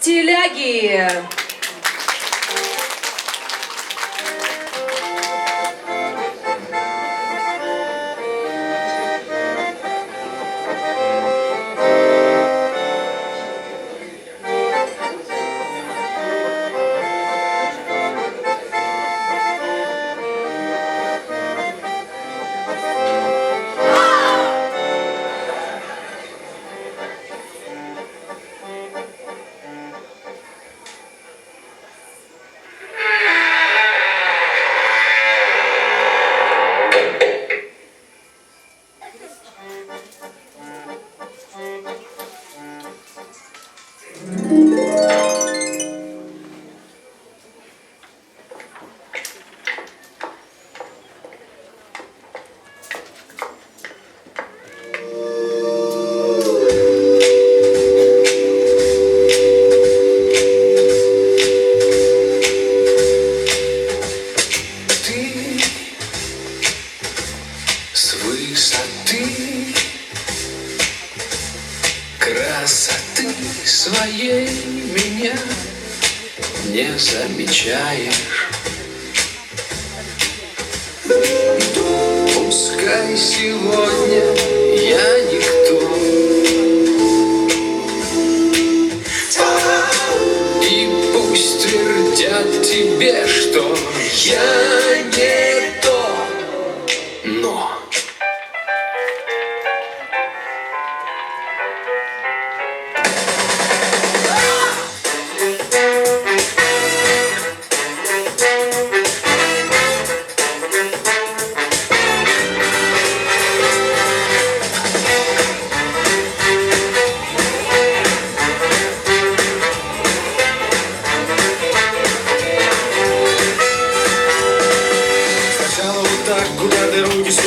стиляги. Красоты своей меня не замечаешь. Пускай сегодня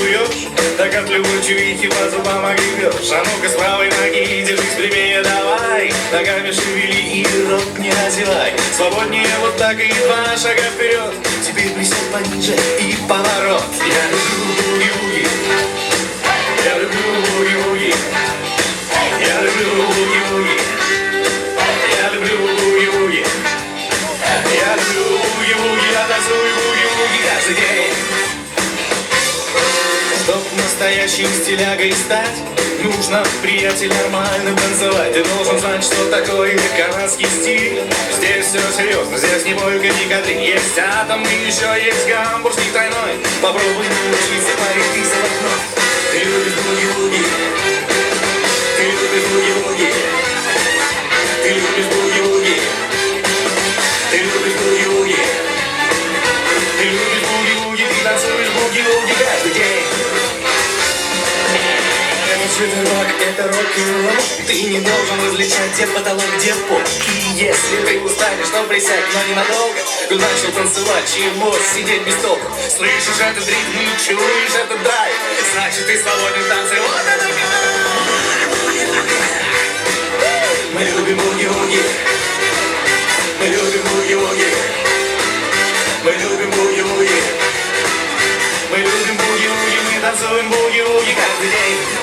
суешь Так от любовью и по зубам огребешь А ну-ка с правой ноги держись прямее давай. Ногами шевели и рот не озевай Свободнее вот так и два шага вперед Теперь присядь пониже и поворот. Я люблю настоящим стилягой стать Нужно, приятель, нормально танцевать. Ты должен знать, что такое канадский стиль. Здесь все серьезно, здесь не бойка, не кадриль Есть атом и еще есть гамбургский тройной. Попробуй научиться парить и заводной Ты любишь буги-буги Светлак, это рок и рок Ты не должен различать, где потолок, где пол И если ты устанешь, то присядь, но ненадолго. Ты начал танцевать, чего сидеть без толку? Слышишь этот ритм, чуешь этот драйв. Значит, ты свободен в вот это кайф Мы любим буги-буги Мы любим буги-буги Мы любим буги-буги Мы любим буги-буги, мы танцуем буги-буги каждый день.